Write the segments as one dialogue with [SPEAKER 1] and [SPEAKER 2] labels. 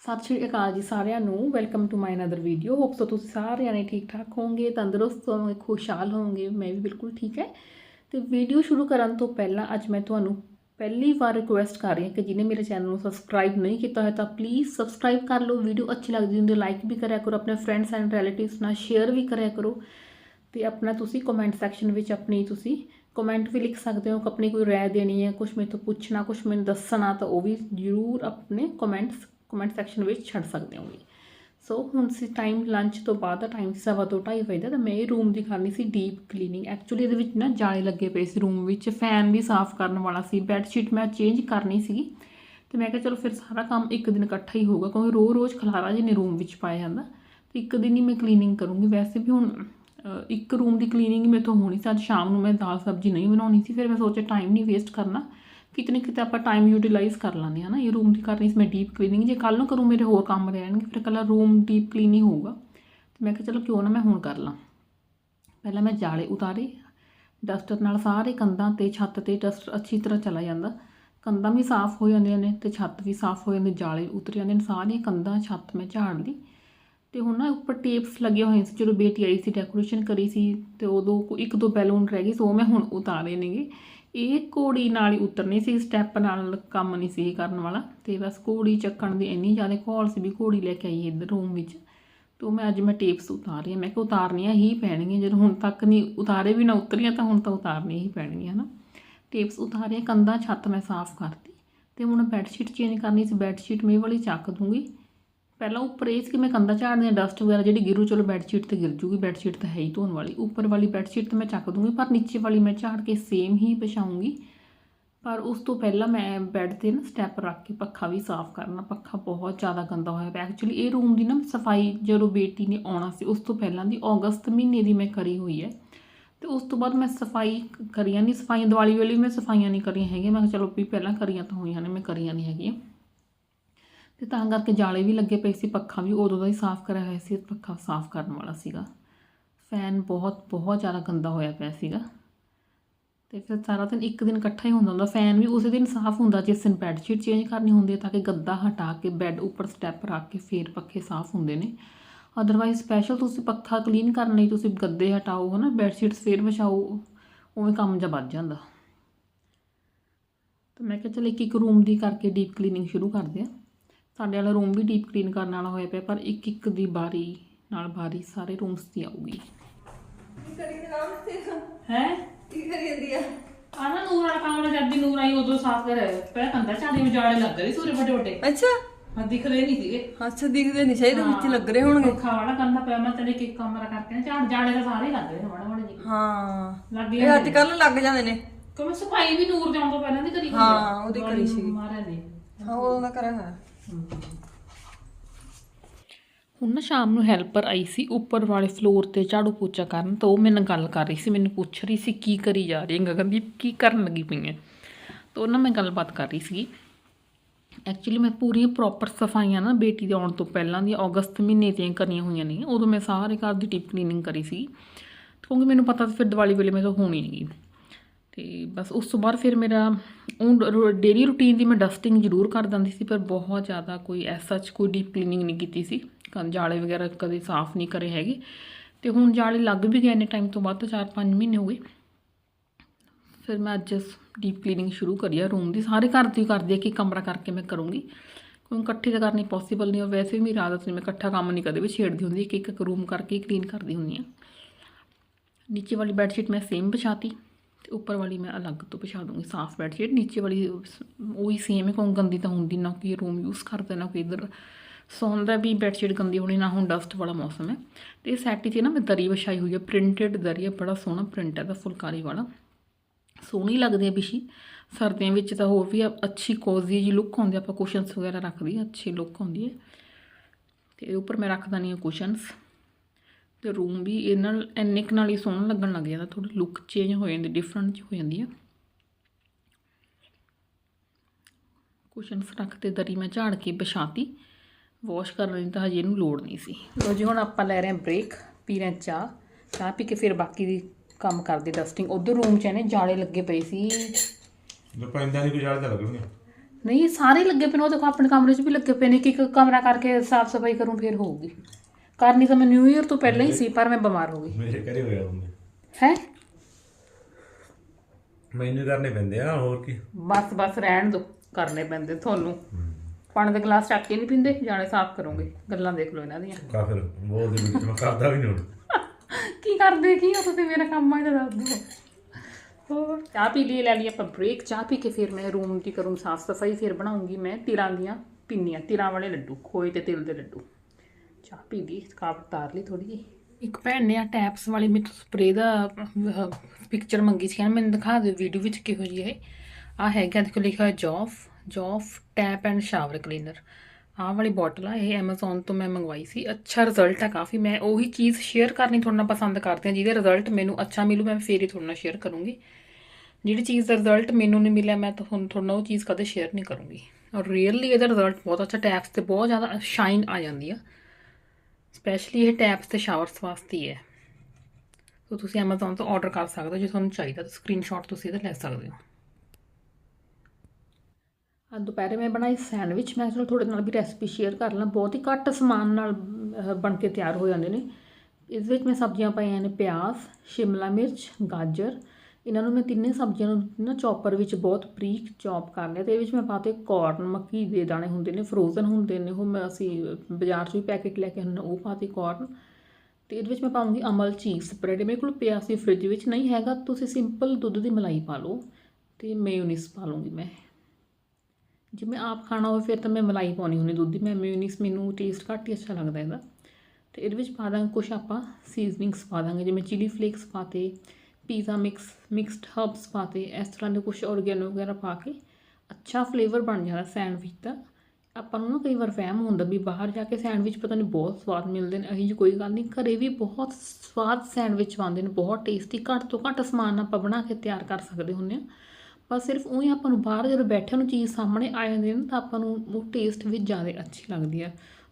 [SPEAKER 1] ਸਤਿ ਸ਼੍ਰੀ ਅਕਾਲ ਜੀ ਸਾਰਿਆਂ ਨੂੰ welcome to my another video hope so ਤੁਸੀਂ ਸਾਰਿਆਂ ਨੇ ਠੀਕ ਠਾਕ ਹੋਵੋਗੇ, ਤੰਦਰੁਸਤ ਹੋਵੋਗੇ, ਖੁਸ਼ਹਾਲ ਹੋਵੋਗੇ, ਮੈਂ ਵੀ ਬਿਲਕੁਲ ਠੀਕ ਹੈ। ਤੇ ਵੀਡੀਓ ਸ਼ੁਰੂ ਕਰਨ ਤੋਂ ਪਹਿਲਾਂ ਅੱਜ ਮੈਂ ਤੁਹਾਨੂੰ ਪਹਿਲੀ ਵਾਰ ਰਿਕੁਐਸਟ ਕਰ ਰਹੀ ਹਾਂ ਕਿ ਜਿਹਨੇ ਮੇਰੇ ਚੈਨਲ ਨੂੰ ਸਬਸਕ੍ਰਾਈਬ ਨਹੀਂ ਕੀਤਾ ਹੋਇਆ ਤਾਂ ਪਲੀਜ਼ ਸਬਸਕ੍ਰਾਈਬ ਕਰ ਲਓ। ਵੀਡੀਓ ਅੱਛੀ ਲੱਗਦੀ ਹੁੰਦੀ ਲਾਈਕ ਵੀ ਕਰਿਆ ਕਰੋ, ਆਪਣੇ ਫਰੈਂਡਸ ਐਂਡ ਰਿਲੇਟਿਵਸ ਨਾਲ ਸ਼ੇਅਰ ਵੀ ਕਰਿਆ ਕਰੋ। ਤੇ ਆਪਣਾ ਤੁਸੀਂ ਕਮੈਂਟ ਸੈਕਸ਼ਨ ਵਿੱਚ ਆਪਣੀ ਤੁਸੀਂ ਕਮੈਂਟ ਵੀ ਲਿਖ ਸਕਦੇ ਹੋ, ਕਿ ਆਪਣੀ ਕੋਈ ਰਾਏ ਦੇਣੀ ਹੈ ਕੁਝ ਮੇਰੇ ਤੋਂ ਪੁੱਛਣਾ ਕੁਝ ਮੈਨੂੰ ਦੱਸਣਾ ਤਾਂ ਉਹ ਵੀ ਜ਼ਰੂਰ ਆਪਣੇ ਕਮੈਂਟਸ ਕਮੈਂਟ ਸੈਕਸ਼ਨ ਵਿੱਚ ਛੱਡ ਸਕਦੇ ਹੋਗੇ। ਸੋ ਹੁਣ ਸੀ ਟਾਈਮ ਲੰਚ ਤੋਂ ਬਾਅਦ ਦਾ ਟਾਈਮ ਸੀ, ਸਵਾ ਤੋਂ ਢਾਈ ਵਜੇ ਦਾ, ਤਾਂ ਮੈਂ ਇਹ ਰੂਮ ਦੀ ਕਰਨੀ ਸੀ ਡੀਪ ਕਲੀਨਿੰਗ ਐਕਚੁਅਲੀ ਇਹਦੇ ਵਿੱਚ ਨਾ ਜਾਲੇ ਲੱਗੇ ਪਏ ਸੀ ਰੂਮ ਵਿੱਚ ਫੈਨ ਵੀ ਸਾਫ਼ ਕਰਨ ਵਾਲਾ ਸੀ ਬੈੱਡ ਸ਼ੀਟ ਮੈਂ ਚੇਂਜ ਕਰਨੀ ਸੀਗੀ। ਤੇ ਮੈਂ ਕਿਹਾ ਚਲੋ ਫਿਰ ਸਾਰਾ ਕੰਮ ਇੱਕ ਦਿਨ ਇਕੱਠਾ ਹੀ ਹੋਊਗਾ, ਕਿਉਂਕਿ ਰੋਜ਼-ਰੋਜ਼ ਖਲਾਰਾ ਜਿਹਨੇ ਰੂਮ ਵਿੱਚ ਪਾਇਆ ਜਾਂਦਾ। ਤੇ ਇੱਕ ਦਿਨ ਹੀ ਮੈਂ ਕਲੀਨਿੰਗ ਕਰੂੰਗੀ। ਵੈਸੇ ਵੀ ਹੁਣ ਇੱਕ ਰੂਮ ਦੀ ਕਲੀਨਿੰਗ ਮੇਰੇ ਤੋਂ ਹੋਣੀ ਸੀ। ਅੱਜ ਸ਼ਾਮ ਨੂੰ ਮੈਂ ਦਾਲ ਸਬਜ਼ੀ ਨਹੀਂ ਬਣਾਉਣੀ ਸੀ, ਫਿਰ ਮੈਂ ਸੋਚਿਆ ਟਾਈਮ ਨਹੀਂ ਵੇਸਟ ਕਰਨਾ। ਕਿਤੇ ਨਾ ਕਿਤੇ ਆਪਾਂ ਟਾਈਮ ਯੂਟਿਲਾਈਜ਼ ਕਰ ਲੈਂਦੇ ਹਾਂ ਨਾ, ਇਹ ਰੂਮ ਦੀ ਕਰਨੀ ਸੀ ਮੈਂ ਡੀਪ ਕਲੀਨਿੰਗ ਜੇ ਕੱਲ ਨੂੰ ਕਰੂੰ ਮੇਰੇ ਹੋਰ ਕੰਮ ਰਹਿਣਗੇ, ਫਿਰ ਕੱਲਾ ਰੂਮ ਡੀਪ ਕਲੀਨਿੰਗ ਹੋਊਗਾ। ਤੇ ਮੈਂ ਕਿਹਾ ਚਲੋ ਕਿਉਂ ਨਾ ਮੈਂ ਹੁਣ ਕਰ ਲਾਂ। ਪਹਿਲਾਂ ਮੈਂ ਜਾਲੇ ਉਤਾਰੇ ਡਸਟਰ ਨਾਲ ਸਾਰੇ ਕੰਧਾਂ ਤੇ ਛੱਤ ਤੇ ਡਸਟਰ ਅੱਛੀ ਤਰ੍ਹਾਂ ਚਲਾ ਜਾਂਦਾ। ਕੰਧਾਂ ਵੀ ਸਾਫ਼ ਹੋ ਜਾਂਦੀਆਂ ਨੇ ਤੇ ਛੱਤ ਵੀ ਸਾਫ਼ ਹੋ ਜਾਂਦੀ, ਜਾਲੇ ਉਤਰ ਜਾਂਦੇ ਨੇ, ਸਾਰੀਆਂ ਕੰਧਾਂ ਛੱਤ ਮੈਂ ਝਾੜ ਲਈ। ਤੇ ਹੁਣ ਨਾ ਉੱਪਰ ਟੇਪਸ ਲੱਗੇ ਹੋਏ ਸੀ, ਜਦੋਂ ਬੇਟੀ ਆਈ ਸੀ ਡੈਕੋਰੇਸ਼ਨ ਕਰੀ ਸੀ, ਤੇ ਉਦੋਂ ਇੱਕ ਦੋ ਬੈਲੂਨ ਰਹਿ ਗਏ ਸੋ, ਉਹ ਮੈਂ ਹੁਣ ਉਤਾਰੇ ਨੇਗੇ। ਇਹ ਕੋੜੀ ਨਾਲ ਹੀ ਉਤਰਨੀ ਸੀ ਸਟੈਪ ਨਾਲ ਕੰਮ ਨਹੀਂ ਸੀ ਕਰਨ ਵਾਲਾ। ਤੇ ਬਸ ਕੋੜੀ ਚੱਕਣ ਦੀ ਇੰਨੀ ਜ਼ਿਆਦਾ ਘੋਲ ਸੀ ਵੀ ਕੋੜੀ ਲੈ ਕੇ ਆਈ ਇੱਧਰ ਰੂਮ ਵਿੱਚ। ਤੋਂ ਮੈਂ ਅੱਜ ਮੈਂ ਟੇਪਸ ਉਤਾਰ ਰਹੀ ਹਾਂ ਮੈਂ ਕਿਹਾ ਉਤਾਰਨੀਆਂ ਹੀ ਪੈਣਗੀਆਂ, ਜਦੋਂ ਹੁਣ ਤੱਕ ਨਹੀਂ ਉਤਾਰੇ ਵੀ ਨਾ ਉਤਰੀਆਂ ਤਾਂ ਹੁਣ ਤਾਂ ਉਤਾਰਨੀਆਂ ਹੀ ਪੈਣਗੀਆਂ ਨਾ ਟੇਪਸ ਉਤਾਰੇ ਕੰਧਾਂ ਛੱਤ ਮੈਂ ਸਾਫ਼ ਕਰਤੀ। ਤੇ ਹੁਣ ਬੈੱਡ ਸ਼ੀਟ ਚੇਂਜ ਕਰਨੀ ਸੀ ਬੈੱਡ ਸ਼ੀਟ ਮੈਂ ਵਾਲੀ ਚੱਕ ਦੂੰਗੀ। ਪਹਿਲਾਂ ਉੱਪਰ ਇਹ ਸੀ ਕਿ ਮੈਂ ਕੰਧਾ ਝਾੜਦੀ ਹਾਂ ਡਸਟ ਵਗੈਰਾ ਜਿਹੜੀ ਗਿਰੂ ਚਲੋ ਬੈੱਡ ਸ਼ੀਟ ਤੇ ਗਿਰ ਜੂਗੀ ਬੈੱਡ ਸ਼ੀਟ ਤਾਂ ਹੈ ਹੀ ਧੋਣ ਵਾਲੀ। ਉੱਪਰ ਵਾਲੀ ਬੈੱਡ ਸ਼ੀਟ ਤੇ ਮੈਂ ਚੱਕ ਦੂੰਗੀ, ਪਰ ਨੀਚੇ ਵਾਲੀ ਮੈਂ ਝਾੜ ਕੇ ਸੇਮ ਹੀ ਵਿਛਾਉਂਗੀ ਪਰ ਉਸ ਤੋਂ ਪਹਿਲਾਂ ਮੈਂ ਬੈੱਡ ਤੇ ਨਾ ਸਟੈਪ ਰੱਖ ਕੇ ਪੱਖਾ ਵੀ ਸਾਫ਼ ਕਰਨਾ। ਪੱਖਾ ਬਹੁਤ ਜ਼ਿਆਦਾ ਗੰਦਾ ਹੋਇਆ ਪਿਆ। ਐਕਚੁਅਲੀ ਇਹ ਰੂਮ ਦੀ ਨਾ ਸਫ਼ਾਈ ਜਦੋਂ ਬੇਟੀ ਨੇ ਆਉਣਾ ਸੀ, ਉਸ ਤੋਂ ਪਹਿਲਾਂ ਦੀ ਅਗਸਤ ਮਹੀਨੇ ਦੀ ਮੈਂ ਕਰੀ ਹੋਈ ਹੈ। ਤੇ ਉਸ ਤੋਂ ਬਾਅਦ ਮੈਂ ਸਫ਼ਾਈ ਕਰੀਆਂ ਨਹੀਂ ਸਫਾਈਆਂ। ਦੀਵਾਲੀ ਵੇਲੇ ਵੀ ਮੈਂ ਸਫਾਈਆਂ ਨਹੀਂ ਕਰੀਆਂ ਹੈਗੀਆਂ। ਮੈਂ ਕਿਹਾ ਚਲੋ ਵੀ ਪਹਿਲਾਂ ਕਰੀਆਂ ਤਾਂ ਹੋਈਆਂ ਨੇ, ਮੈਂ ਕਰੀਆਂ ਨਹੀਂ ਹੈਗੀਆਂ। ਤੇ ਤਾਂ ਕਰਕੇ ਜਾਲੇ ਵੀ ਲੱਗੇ ਪਏ ਸੀ, ਪੱਖਾ ਵੀ ਉਦੋਂ ਦਾ ਹੀ ਸਾਫ਼ ਕਰਿਆ ਹੋਇਆ ਸੀ, ਪੱਖਾ ਸਾਫ਼ ਕਰਨ ਵਾਲਾ ਸੀਗਾ। ਫੈਨ ਬਹੁਤ ਬਹੁਤ ਜ਼ਿਆਦਾ ਗੰਦਾ ਹੋਇਆ ਪਿਆ ਸੀਗਾ। ਤੇ ਫਿਰ ਸਾਰਾ ਦਿਨ ਇੱਕ ਦਿਨ ਇਕੱਠਾ ਹੀ ਹੁੰਦਾ ਹੁੰਦਾ, ਫੈਨ ਵੀ ਉਸੇ ਦਿਨ ਸਾਫ਼ ਹੁੰਦਾ ਜਿਸ ਦਿਨ ਬੈੱਡ ਸ਼ੀਟ ਚੇਂਜ ਕਰਨੀ ਹੁੰਦੀ ਹੈ ਤਾਂ ਕਿ ਗੱਦਾ ਹਟਾ ਕੇ ਬੈੱਡ ਉੱਪਰ ਸਟੈਪ ਰੱਖ ਕੇ ਫੇਰ ਪੱਖੇ ਸਾਫ਼ ਹੁੰਦੇ ਨੇ। ਅਦਰਵਾਈਜ਼ ਸਪੈਸ਼ਲ ਤੁਸੀਂ ਪੱਖਾ ਕਲੀਨ ਕਰਨ ਲਈ ਤੁਸੀਂ ਗੱਦੇ ਹਟਾਓ, ਹਨਾ ਬੈੱਡ ਸ਼ੀਟਸ ਫੇਰ ਵਿਛਾਓ, ਉਵੇਂ ਕੰਮ ਜਾਂ ਵੱਧ ਜਾਂਦਾ। ਤਾਂ ਮੈਂ ਕਿਹਾ ਚਲ ਇੱਕ ਇੱਕ ਰੂਮ ਦੀ ਕਰਕੇ ਡੀਪ ਕਲੀਨਿੰਗ ਸ਼ੁਰੂ ਕਰਦੇ ਆ ਸਾਡੇ ਵਾਲਾ ਰੂਮ ਵੀ ਡੀਪ ਕਲੀਨ ਕਰਨ ਵਾਲਾ ਹੋਇਆ ਪਿਆ ਪਰ ਇੱਕ ਇੱਕ ਦੀ ਬਾਰੀ ਨਾਲ ਬਾਰੀ ਸਾਰੇ ਰੂਮਸ ਦੀ ਆਊਗੀ।
[SPEAKER 2] ਕੀ ਕਰੀ ਨਾਮ ਤੇ
[SPEAKER 1] ਹੈ?
[SPEAKER 2] ਕੀ ਕਰੀ ਜਾਂਦੀ ਆ?
[SPEAKER 1] ਆਨਾ ਨੂਰ ਵਾਲਾ ਕਮਰਾ ਜਦ ਦੀ ਨੂਰ ਆਈ ਉਦੋਂ ਸਾਫ਼ ਕਰ ਪਹਿਲਾਂ ਕੰਦਾ ਝਾੜੀ ਵਿਚਾਲੇ ਲੱਗ ਰਹੇ ਸੂਰੇ ਵੱਡੇ ਵੱਡੇ।
[SPEAKER 2] ਅੱਛਾ।
[SPEAKER 1] ਹਾਂ ਦਿਖਦੇ ਨਹੀਂ ਸੀਗੇ।
[SPEAKER 2] ਅੱਛਾ ਦਿਖਦੇ ਨਹੀਂ ਸਹੀ ਦੇ ਵਿੱਚ ਲੱਗ ਰਹੇ ਹੋਣਗੇ।
[SPEAKER 1] ਪੱਖਾ ਵਾਲਾ ਕੰਦਾ ਪਿਆ ਮੈਂ ਤੇਰੇ ਇੱਕ ਕਮਰਾ ਕਰਕੇ ਨਾ ਝਾੜ ਜਾੜੇ ਤਾਂ ਸਾਰੇ ਲੱਗ ਰਹੇ ਨੇ ਮਾੜੇ ਮਾੜੇ ਜੀ
[SPEAKER 2] ਹਾਂ।
[SPEAKER 1] ਲੱਗ
[SPEAKER 2] ਇਹ ਅੱਜ ਕੱਲ ਲੱਗ ਜਾਂਦੇ ਨੇ।
[SPEAKER 1] ਕਿਉਂ ਸਫ਼ਾਈ ਵੀ ਨੂਰ ਜਾਣ ਤੋਂ ਪਹਿਲਾਂ ਦੀ ਕਰੀ ਆ।
[SPEAKER 2] ਹਾਂ, ਉਹਦੀ ਕਰੀ ਸੀਗੀ।
[SPEAKER 1] ਮਾਰਿਆ ਦੇ।
[SPEAKER 2] ਹਾਂ ਉਦੋਂ ਦਾ ਕਰਿਆ ਹੋਇਆ।
[SPEAKER 1] ਹੁਣ ਨਾ ਸ਼ਾਮ ਨੂੰ ਹੈਲਪਰ ਆਈ ਸੀ, ਉੱਪਰ ਵਾਲੇ ਫਲੋਰ ਤੇ ਝਾੜੂ ਪੋਚਾ ਕਰਨ ਤਾਂ ਉਹ ਮੇਰੇ ਨਾਲ ਗੱਲ ਕਰ ਰਹੀ ਸੀ, ਮੈਨੂੰ ਪੁੱਛ ਰਹੀ ਸੀ ਕੀ ਕਰੀ ਜਾ ਰਹੀ ਹੈ ਗਗਨਦੀਪ, ਕੀ ਕਰਨ ਲੱਗੀ ਪਈ ਹੈ। ਤਾਂ ਉਹਨਾਂ ਮੈਂ ਗੱਲਬਾਤ ਕਰ ਰਹੀ ਸੀਗੀ। ਐਕਚੁਅਲੀ ਮੈਂ ਪੂਰੀਆਂ ਪ੍ਰੋਪਰ ਸਫਾਈਆਂ ਨਾ ਬੇਟੀ ਦੇ ਆਉਣ ਤੋਂ ਪਹਿਲਾਂ ਦੀ ਅਗਸਤ ਮਹੀਨੇ ਦੀਆਂ ਕਰੀਆਂ ਹੋਈਆਂ ਨੇ, ਉਦੋਂ ਮੈਂ ਸਾਰੇ ਘਰ ਦੀ ਟਿਪ ਕਲੀਨਿੰਗ ਕਰੀ ਸੀ। ਕਿਉਂਕਿ ਮੈਨੂੰ ਪਤਾ ਸੀ ਫਿਰ ਦੀਵਾਲੀ ਵੇਲੇ ਮੇਰੇ ਤੋਂ ਹੋਣੀ ਨਹੀਂ। ਤੇ ਬਸ ਉਸ ਤੋਂ ਬਾਅਦ ਫਿਰ ਮੇਰਾ ਉਹ ਡੇਲੀ ਰੂਟੀਨ ਦੀ ਮੈਂ ਡਸਟਿੰਗ ਜ਼ਰੂਰ ਕਰ ਦਿੰਦੀ ਸੀ, ਪਰ ਬਹੁਤ ਜ਼ਿਆਦਾ ਕੋਈ ਐਸਾ ਸੱਚ ਕੋਈ ਡੀਪ ਕਲੀਨਿੰਗ ਨਹੀਂ ਕੀਤੀ ਸੀ। ਕੰਨ ਜਾਲੇ ਵਗੈਰਾ ਕਦੇ ਸਾਫ਼ ਨਹੀਂ ਕਰੇ ਹੈਗੇ। ਤੇ ਹੁਣ ਜਾਲੇ ਲੱਗ ਵੀ ਗਏ ਨੇ ਟਾਈਮ ਤੋਂ ਬਾਅਦ ਤਾਂ 4-5 ਮਹੀਨੇ ਹੋ ਗਏ। ਫਿਰ ਮੈਂ ਅੱਜ ਡੀਪ ਕਲੀਨਿੰਗ ਸ਼ੁਰੂ ਕਰੀ ਆ ਰੂਮ ਦੀ। ਸਾਰੇ ਘਰ ਦੀ ਕਰਦੀ ਆ ਕਿ ਕਮਰਾ ਕਰਕੇ ਮੈਂ ਕਰੂੰਗੀ। ਕਿਉਂਕਿ ਇਕੱਠੀ ਤਾਂ ਕਰਨੀ ਪੋਸੀਬਲ ਨਹੀਂ, ਔਰ ਵੈਸੇ ਵੀ ਮੇਰੀ ਆਦਤ ਨਹੀਂ ਮੈਂ ਇਕੱਠਾ ਕੰਮ ਨਹੀਂ ਕਦੇ ਵੀ ਛੇੜਦੀ ਹੁੰਦੀ। ਇੱਕ ਇੱਕ ਰੂਮ ਕਰਕੇ ਕਲੀਨ ਕਰਦੀ ਹੁੰਦੀ ਆ। ਨੀਚੇ ਵਾਲੀ ਬੈੱਡ ਸ਼ੀਟ ਮੈਂ ਸੇਮ ਵਿਛਾਤੀ। ਤੇ ਉੱਪਰ ਵਾਲੀ ਮੈਂ ਅਲੱਗ ਤੋਂ ਪਛਾ ਦੂੰਗੀ ਸਾਫ਼ ਬੈੱਡ ਸ਼ੀਟ ਨੀਚੇ ਵਾਲੀ ਉਹੀ ਸੇਮ ਹੈ ਕੋਈ ਗੰਦੀ ਤਾਂ ਹੁੰਦੀ ਨਾ ਕੋਈ ਰੂਮ ਯੂਜ਼ ਕਰਦਾ ਨਾ ਕੋਈ ਇਧਰ। ਸੌਣ ਦਾ ਵੀ ਬੈੱਡ ਸ਼ੀਟ ਗੰਦੀ ਹੋਣੀ ਨਾ ਹੁਣ ਡਸਟ ਵਾਲਾ ਮੌਸਮ ਹੈ ਤੇ ਸੈਟ 'ਚ ਨਾ ਮੈਂ ਦਰੀ ਵਿਛਾਈ ਹੋਈ ਹੈ ਪ੍ਰਿੰਟਡ ਦਰੀ ਹੈ ਬੜਾ ਸੋਹਣਾ ਪ੍ਰਿੰਟ ਹੈ ਦਾ ਫੁਲਕਾਰੀ ਵਾਲਾ। ਸੋਹਣੀ ਲੱਗਦੀ ਹੈ ਬਿਸ਼ੀ ਸਰਦੀਆਂ ਵਿੱਚ ਤਾਂ ਹੋਰ ਵੀ ਅ- ਅੱਛੀ ਕੋਜ਼ੀ ਜੀ ਲੁੱਕ ਆਉਂਦੀ ਹੈ, ਆਪਾਂ ਕੁਸ਼ਨਸ ਵਗੈਰਾ ਰੱਖਦੀ ਅੱਛੀ ਲੁੱਕ ਆਉਂਦੀ ਹੈ ਤੇ ਇਹਦੇ ਉੱਪਰ ਮੈਂ ਰੱਖਦਾ ਨਹੀਂ ਕੁਸ਼ਨਸ ਤੇ ਰੂਮ ਵੀ ਇਹ ਨਾਲ ਇੰਨੇ ਕੁ ਨਾਲ ਹੀ ਸੋਹਣਾ ਲੱਗਣ ਲੱਗ ਜਾਂਦਾ ਥੋੜੀ ਲੁੱਕ ਚੇਂਜ ਹੋ ਜਾਂਦੀ ਡਿਫਰੈਂਟ ਹੋ ਜਾਂਦੀ ਹੈ ਕੁਸ਼ਨਸ ਰੱਖ ਤੇ ਦਰੀ ਮੈਂ ਝਾੜ ਕੇ ਵਿਛਾਤੀ ਵਾਸ਼ ਕਰਨ ਦੀ ਤਾਂ ਹਜੇ ਇਹਨੂੰ ਲੋੜ ਨਹੀਂ ਸੀ। ਲੋ ਜੀ ਹੁਣ ਆਪਾਂ ਲੈ ਰਹੇ ਹਾਂ ਬ੍ਰੇਕ ਪੀ ਰਹੇ ਚਾਹ। ਚਾਹ ਪੀ ਕੇ ਫਿਰ ਬਾਕੀ ਦੀ ਕੰਮ ਕਰਦੇ ਡਸਟਿੰਗ ਉਧਰ ਰੂਮ 'ਚ ਇਹਨੇ ਜਾਲੇ ਲੱਗੇ ਪਏ ਸੀ।
[SPEAKER 3] ਜੇ ਪੈਂਦਾ ਨਹੀਂ ਕੋਈ ਜਾਲ ਤਾਂ ਲੱਗੇ ਹੋਣੇ
[SPEAKER 1] ਨਹੀਂ ਸਾਰੇ ਲੱਗੇ ਪਏ ਨੇ ਉਹ ਦੇਖੋ ਆਪਣੇ ਕਮਰੇ 'ਚ ਵੀ ਲੱਗੇ ਪਏ ਨੇ ਕਿ ਇੱਕ ਕਮਰਾ ਕਰਕੇ ਸਾਫ਼ ਸਫ਼ਾਈ ਕਰੂੰ ਫਿਰ ਹੋਊਗੀ। ਕਰਨੀ ਤਾਂ ਮੈਂ ਨਿਊ ਇਅਰ ਤੋਂ ਪਹਿਲਾਂ ਹੀ ਸੀ ਪਰ ਮੈਂ ਬਿਮਾਰ ਹੋ ਗਈ।
[SPEAKER 3] ਮੇਰੇ ਘਰੇ ਹੋਇਆ ਮੰਮੀ।
[SPEAKER 1] ਹੈ?
[SPEAKER 3] ਮੈਨੂੰ ਕਰਨੇ ਪੈਂਦੇ ਆ ਹੋਰ ਕੀ?
[SPEAKER 1] ਬਸ ਬਸ ਰਹਿਣ ਦੋ ਕਰਨੇ ਪੈਂਦੇ ਤੁਹਾਨੂੰ। ਪਾਣੀ ਦੇ ਗਲਾਸ ਚੱਕ ਕੇ ਨਹੀਂ ਪੀਂਦੇ ਜਾਣੇ ਸਾਫ਼ ਕਰੋਗੇ ਗੱਲਾਂ ਦੇਖ ਲਓ ਇਹਨਾਂ ਦੀਆਂ।
[SPEAKER 3] ਕਾਫਰ ਬੋਲ ਦੇ ਵਿੱਚ ਮੈਂ ਕਰਦਾ ਵੀ ਨਹੀਂ ਹੁਣ।
[SPEAKER 1] ਕੀ ਕਰਦੇ ਕੀ ਹੋ ਤੁਸੀਂ ਮੇਰਾ ਕੰਮ ਆ ਦੱਸ ਦਿਓ। ਹੋਰ ਚਾਹ ਪੀ ਲਈ ਲੈ ਲਈ ਆਪਾਂ ਬ੍ਰੇਕ ਚਾਹ ਪੀ ਕੇ ਫਿਰ ਮੈਂ ਰੂਮ ਦੀ ਕਰੂੰ ਸਾਫ਼ ਸਫ਼ਾਈ ਫਿਰ ਬਣਾਉਂਗੀ ਮੈਂ ਤਿਲਾਂ ਦੀਆਂ ਪਿੰਨੀਆਂ ਤਿਲਾਂ ਵਾਲੇ ਲੱਡੂ ਖੋਏ ਤੇ ਤਿਲ ਦੇ ਲੱਡੂ। ਚਾਹ ਪੀ ਲਈ ਥਕਾਵਟ ਤਾਰ ਲਈ ਥੋੜੀ ਜਿਹੀ। ਇੱਕ ਭੈਣ ਨੇ ਆ ਟੈਪਸ ਵਾਲੀ ਮੈਨੂੰ ਸਪਰੇ ਦਾ ਪਿਕਚਰ ਮੰਗੀ ਸੀ ਕਹਿੰਦਾ ਮੈਨੂੰ ਦਿਖਾ ਦਿਓ ਵੀਡੀਓ ਵਿੱਚ ਕਿਹੋ ਜਿਹੀ ਹੈ। ਆ ਹੈਗਾ, ਦੇਖੋ ਲਿਖਿਆ ਹੋਇਆ ਜੌਫ ਜੌਫ ਟੈਪ ਐਂਡ ਸ਼ਾਵਰ ਕਲੀਨਰ ਆਹ ਵਾਲੀ ਬੋਟਲ ਆ, ਇਹ Amazon ਤੋਂ ਮੈਂ ਮੰਗਵਾਈ ਸੀ। ਅੱਛਾ ਰਿਜ਼ਲਟ ਆ ਕਾਫੀ, ਮੈਂ ਉਹੀ ਚੀਜ਼ ਸ਼ੇਅਰ ਕਰਨੀ ਤੁਹਾਡੇ ਨਾਲ ਪਸੰਦ ਕਰਦੀ ਹਾਂ, ਜਿਹਦੇ ਰਿਜ਼ਲਟ ਮੈਨੂੰ ਅੱਛਾ ਮਿਲੂ, ਮੈਂ ਫੇਰ ਹੀ ਤੁਹਾਡੇ ਨਾਲ ਸ਼ੇਅਰ ਕਰੂੰਗੀ। ਜਿਹੜੀ ਚੀਜ਼ ਦਾ ਰਿਜ਼ਲਟ ਮੈਨੂੰ ਨਹੀਂ ਮਿਲਿਆ, ਮੈਂ ਤਾਂ ਤੁਹਾਨੂੰ ਤੁਹਾਡੇ ਨਾਲ ਉਹ ਚੀਜ਼ ਕਦੇ ਸ਼ੇਅਰ ਨਹੀਂ ਕਰੂੰਗੀ। ਔਰ ਰੀਅਲੀ ਇਹਦਾ ਰਿਜ਼ਲਟ ਬਹੁਤ ਅੱਛਾ, ਟੈਪਸ ਤੇ ਬਹੁਤ ਜ਼ਿਆਦਾ ਸ਼ਾਈਨ ਆ ਜਾਂਦੀ ਆ। ਸਪੈਸ਼ਲੀ ਇਹ ਟੈਪਸ ਤੇ ਸ਼ਾਵਰਸ ਵਾਸਤੇ ਹੀ ਹੈ। ਸੋ ਤੁਸੀਂ Amazon ਤੋਂ ਆਰਡਰ ਕਰ ਸਕਦੇ ਹੋ, ਜੇ ਤੁਹਾਨੂੰ ਚਾਹੀਦਾ ਤਾਂ ਸਕਰੀਨਸ਼ਾਟ ਤੁਸੀਂ ਇਹਦਾ ਲੈ ਸਕਦੇ ਹੋ। ਅੱਜ ਦੁਪਹਿਰੇ ਮੈਂ ਬਣਾਈ ਸੈਂਡਵਿਚ, ਮੈਂ ਚਲੋ ਤੁਹਾਡੇ ਨਾਲ ਵੀ ਰੈਸਪੀ ਸ਼ੇਅਰ ਕਰ ਲਾਂ। ਬਹੁਤ ਹੀ ਘੱਟ ਸਮਾਨ ਨਾਲ ਬਣ ਕੇ ਤਿਆਰ ਹੋ ਜਾਂਦੇ ਨੇ। ਇਸ ਵਿੱਚ ਮੈਂ ਸਬਜ਼ੀਆਂ ਪਾਈਆਂ ਨੇ ਪਿਆਜ਼, ਸ਼ਿਮਲਾ ਮਿਰਚ, ਗਾਜਰ ਇਹਨਾਂ ਨੂੰ ਮੈਂ ਤਿੰਨੇ ਸਬਜ਼ੀਆਂ ਨੂੰ ਨਾ ਚੌਪਰ ਵਿੱਚ ਬਹੁਤ ਬਰੀਕ ਚੌਪ ਕਰ ਲਿਆ ਤੇ ਇਹਦੇ ਵਿੱਚ ਮੈਂ ਪਾਤੇ ਕਾਰਨ ਮੱਕੀ ਦੇ ਦਾਣੇ ਹੁੰਦੇ ਨੇ ਫਰੋਜ਼ਨ ਹੁੰਦੇ ਨੇ, ਉਹ ਮੈਂ ਅਸੀਂ ਬਾਜ਼ਾਰ 'ਚੋਂ ਵੀ ਪੈਕੇਟ ਲੈ ਕੇ ਆਉਂਦੇ ਉਹ ਪਾਤੇ ਕਾਰਨ ਤੇ ਇਹਦੇ ਵਿੱਚ ਮੈਂ ਪਾਉਂਗੀ ਅਮਲ ਚੀਜ਼ ਸਪਰੈਡ ਮੇਰੇ ਕੋਲ ਪਿਆ ਸੀ ਫ੍ਰਿਜ ਵਿੱਚ, ਨਹੀਂ ਹੈਗਾ, ਤੁਸੀਂ ਸਿੰਪਲ ਦੁੱਧ ਦੀ ਮਲਾਈ ਪਾ ਲਓ ਤੇ ਮੇਯੋਨੀਜ਼ ਪਾ ਲੂੰਗੀ ਮੈਂ। ਜੇ ਮੈਂ ਆਪ ਖਾਣਾ ਹੋਵੇ ਫਿਰ ਤਾਂ ਮੈਂ ਮਲਾਈ ਪਾਉਣੀ ਹੁੰਦੀ ਦੁੱਧ ਦੀ, ਮੈਂ ਮਿਊਨਿਸ ਮੈਨੂੰ ਟੇਸਟ ਘੱਟ ਹੀ ਅੱਛਾ ਲੱਗਦਾ ਇਹਦਾ। ਤੇ ਇਹਦੇ ਵਿੱਚ ਪਾ ਦਾਂਗੇ ਕੁਛ ਆਪਾਂ ਸੀਜ਼ਨਿੰਗਸ ਪਾ ਦਾਂਗੇ, ਜਿਵੇਂ ਚਿਲੀ ਫਲੇਕਸ ਪਾਤੇ ਪੀਜ਼ਾ ਮਿਕਸ, ਮਿਕਸਡ ਹਰਬਸ ਪਾਤੇ ਇਸ ਤਰ੍ਹਾਂ ਦੇ ਕੁਛ ਔਰਗੈਨੋ ਵਗੈਰਾ ਪਾ ਕੇ, ਅੱਛਾ ਫਲੇਵਰ ਬਣ ਜਾਂਦਾ ਸੈਂਡਵਿਚ ਦਾ। ਆਪਾਂ ਨੂੰ ਨਾ ਕਈ ਵਾਰ ਵਹਿਮ ਹੁੰਦਾ ਵੀ ਬਾਹਰ ਜਾ ਕੇ ਸੈਂਡਵਿਚ ਪਤਾ ਨਹੀਂ ਬਹੁਤ ਸਵਾਦ ਮਿਲਦੇ ਨੇ ਅਹੀ ਜੀ ਕੋਈ ਗੱਲ ਨਹੀਂ ਘਰੇ ਵੀ ਬਹੁਤ ਸਵਾਦ ਸੈਂਡਵਿਚ ਬਣਦੇ ਨੇ, ਬਹੁਤ ਟੇਸਟੀ ਘੱਟ ਤੋਂ ਘੱਟ ਸਮਾਨ ਆਪਾਂ ਬਣਾ ਕੇ ਤਿਆਰ ਕਰ ਸਕਦੇ ਹੁੰਦੇ ਆ ਬਸ ਸਿਰਫ ਉਹੀ ਆਪਾਂ ਨੂੰ ਬਾਹਰ ਜਦੋਂ ਬੈਠੇ ਨੂੰ ਚੀਜ਼ ਸਾਹਮਣੇ ਆ ਜਾਂਦੀ ਹੈ ਨਾ, ਤਾਂ ਆਪਾਂ ਨੂੰ ਉਹ ਟੇਸਟ ਵੀ ਜ਼ਿਆਦਾ ਅੱਛੀ ਲੱਗਦੀ ਆ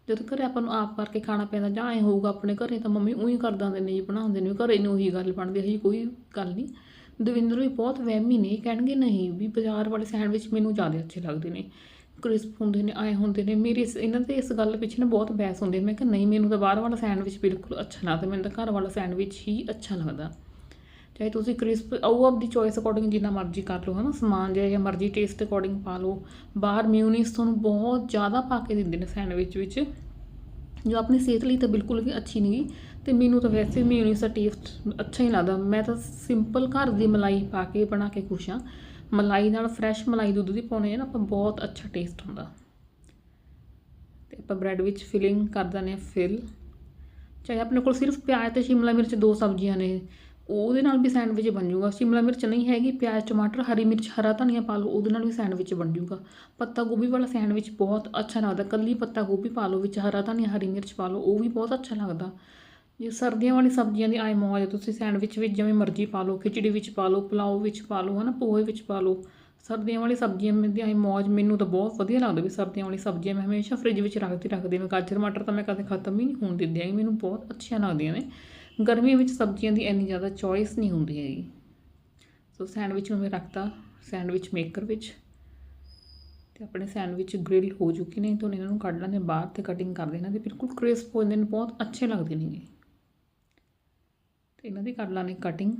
[SPEAKER 1] ਜਦੋਂ ਘਰੇ ਆਪਾਂ ਨੂੰ ਆਪ ਕਰਕੇ ਖਾਣਾ ਪੈਂਦਾ, ਜਾਂ ਐ ਹੋਊਗਾ ਆਪਣੇ ਘਰੇ, ਤਾਂ ਮੰਮੀ ਉਹੀ ਕਰ ਦਿੰਦੇ ਨੇ ਜੀ ਬਣਾਉਂਦੇ ਨੇ ਘਰੇ ਨੂੰ ਉਹੀ ਗੱਲ ਬਣਦੀ ਹੈ ਕੋਈ ਗੱਲ ਨਹੀਂ। ਦਵਿੰਦਰ ਵੀ ਬਹੁਤ ਵਹਿਮੀ ਨੇ, ਇਹ ਕਹਿਣਗੇ ਨਹੀਂ, ਵੀ ਬਾਜ਼ਾਰ ਵਾਲੇ ਸੈਂਡਵਿਚ ਮੈਨੂੰ ਜ਼ਿਆਦਾ ਅੱਛੇ ਲੱਗਦੇ ਨੇ, ਕ੍ਰਿਸਪ ਹੁੰਦੇ ਨੇ ਆਏ ਹੁੰਦੇ ਨੇ, ਮੇਰੀ ਇਸ- ਇਹਨਾਂ ਦੇ ਇਸ ਗੱਲ ਪਿੱਛੇ ਨਾ ਬਹੁਤ ਬਹਿਸ ਹੁੰਦੀ ਹੈ, ਮੈਂ ਕਿਹਾ ਨਹੀਂ, ਮੈਨੂੰ ਤਾਂ ਬਾਹਰ ਵਾਲਾ ਸੈਂਡਵਿਚ ਬਿਲਕੁਲ ਅੱਛਾ ਲੱਗਦਾ, ਮੈਨੂੰ ਤਾਂ ਘਰ ਵਾਲਾ ਸੈਂਡਵਿਚ ਹੀ ਅੱਛਾ ਲੱਗਦਾ। ਚਾਹੇ ਤੁਸੀਂ ਕ੍ਰਿਸਪ ਉਹ ਆਪਦੀ ਚੋਇਸ ਅਕੋਰਡਿੰਗ ਜਿੰਨਾ ਮਰਜ਼ੀ ਕਰ ਲਓ, ਹਨਾ, ਸਮਾਨ ਜਿਹੜਾ ਜਿਹਾ ਮਰਜ਼ੀ ਟੇਸਟ ਅਕੋਰਡਿੰਗ ਪਾ ਲਓ। ਬਾਹਰ ਮਿਊਨੀਸ ਤੁਹਾਨੂੰ ਬਹੁਤ ਜ਼ਿਆਦਾ ਪਾ ਕੇ ਦਿੰਦੇ ਨੇ ਸੈਂਡਵਿਚ ਵਿੱਚ, ਜੋ ਆਪਣੀ ਸਿਹਤ ਲਈ ਤਾਂ ਬਿਲਕੁਲ ਵੀ ਅੱਛੀ ਨਹੀਂ ਤੇ ਮੈਨੂੰ ਤਾਂ ਵੈਸੇ ਮਿਊਨੀਸ ਦਾ ਟੇਸਟ ਅੱਛਾ ਹੀ ਲੱਗਦਾ। ਮੈਂ ਤਾਂ ਸਿੰਪਲ ਘਰ ਦੀ ਮਲਾਈ ਪਾ ਕੇ ਬਣਾ ਕੇ ਖੁਸ਼ ਹਾਂ। ਮਲਾਈ ਨਾਲ ਫਰੈਸ਼ ਮਲਾਈ ਦੁੱਧ ਦੀ ਪਾਉਣੇ ਆ ਨਾ ਆਪਾਂ ਬਹੁਤ ਅੱਛਾ ਟੇਸਟ ਹੁੰਦਾ। ਤੇ ਆਪਾਂ ਬ੍ਰੈਡ ਵਿੱਚ ਫਿਲਿੰਗ ਕਰ ਦਿੰਦੇ ਹਾਂ ਫਿਲ ਚਾਹੇ ਆਪਣੇ ਕੋਲ ਸਿਰਫ ਪਿਆਜ਼ ਤੇ ਸ਼ਿਮਲਾ ਮਿਰਚ ਦੋ ਸਬਜ਼ੀਆਂ ਨੇ ਉਹਦੇ ਨਾਲ ਵੀ ਸੈਂਡਵਿਚ ਬਣ ਜਾਊਗਾ। ਸ਼ਿਮਲਾ ਮਿਰਚ ਨਹੀਂ ਹੈਗੀ, ਪਿਆਜ਼, ਟਮਾਟਰ, ਹਰੀ ਮਿਰਚ, ਹਰਾ ਧਨੀਆ ਪਾ ਲਓ, ਉਹਦੇ ਨਾਲ ਵੀ ਸੈਂਡਵਿਚ ਬਣ ਜਾਊਗਾ। ਪੱਤਾ ਗੋਭੀ ਵਾਲਾ ਸੈਂਡਵਿਚ ਬਹੁਤ ਅੱਛਾ ਲੱਗਦਾ। ਕੱਲੀ ਪੱਤਾ ਗੋਭੀ ਪਾ ਲਓ ਵਿੱਚ, ਹਰਾ ਧਨੀਆ, ਹਰੀ ਮਿਰਚ ਪਾ ਲਓ, ਉਹ ਵੀ ਬਹੁਤ ਅੱਛਾ ਲੱਗਦਾ। ਜੇ ਸਰਦੀਆਂ ਵਾਲੀ ਸਬਜ਼ੀਆਂ ਦੀ ਆਈ ਮੌਜ ਤੁਸੀਂ ਸੈਂਡਵਿਚ ਵਿੱਚ ਜਿਵੇਂ ਮਰਜ਼ੀ ਪਾ ਲਓ, ਖਿਚੜੀ ਵਿੱਚ ਪਾ ਲਓ, ਪੁਲਾਓ ਵਿੱਚ ਪਾ ਲਓ, ਹਨਾ, ਪੋਹੇ ਵਿੱਚ ਪਾ ਲਓ। ਸਰਦੀਆਂ ਵਾਲੀ ਸਬਜ਼ੀਆਂ ਦੀ ਆਈ ਮੌਜ ਮੈਨੂੰ ਤਾਂ ਬਹੁਤ ਵਧੀਆ ਲੱਗਦਾ ਵੀ ਸਰਦੀਆਂ ਵਾਲੀ ਸਬਜ਼ੀਆਂ ਮੈਂ ਹਮੇਸ਼ਾ ਫ੍ਰਿਜ ਵਿੱਚ ਰੱਖਦੀ ਰੱਖਦੀ ਮੈਂ ਗਾਜਰ, ਮਟਰ ਤਾਂ ਮੈਂ ਕਦੇ ਖਤਮ ਹੀ ਨਹੀਂ ਹੋਣ ਦਿੰਦੀ ਹੈਗੀ, ਮੈਨੂੰ ਬਹੁਤ ਅੱਛੀਆਂ ਲੱਗਦੀਆਂ ਨੇ। ਗਰਮੀਆਂ ਵਿੱਚ ਸਬਜ਼ੀਆਂ ਦੀ ਇੰਨੀ ਜ਼ਿਆਦਾ ਚੋਇਸ ਨਹੀਂ ਹੁੰਦੀ ਹੈਗੀ। ਸੋ ਸੈਂਡਵਿਚ ਨੂੰ ਮੈਂ ਰੱਖਤਾ, ਸੈਂਡਵਿਚ ਮੇਕਰ ਵਿੱਚ। ਤੇ ਆਪਣੇ ਸੈਂਡਵਿਚ ਗ੍ਰਿਲ ਹੋ ਚੁੱਕੇ ਨੇ, ਤਾਂ ਇਹਨਾਂ ਨੂੰ ਕੱਢ ਲੈਂਦੇ ਬਾਹਰ ਤੇ ਕਟਿੰਗ ਕਰ ਦੇਣਾ ਤੇ ਬਿਲਕੁਲ ਕ੍ਰਿਸਪ ਹੋ ਜਾਂਦੇ ਨੇ, ਬਹੁਤ ਅੱਛੇ ਲੱਗਦੇ ਨੇਗੇ ਤੇ ਇਹਨਾਂ ਦੀ ਕਰ ਲਾਂਗੇ ਕਟਿੰਗ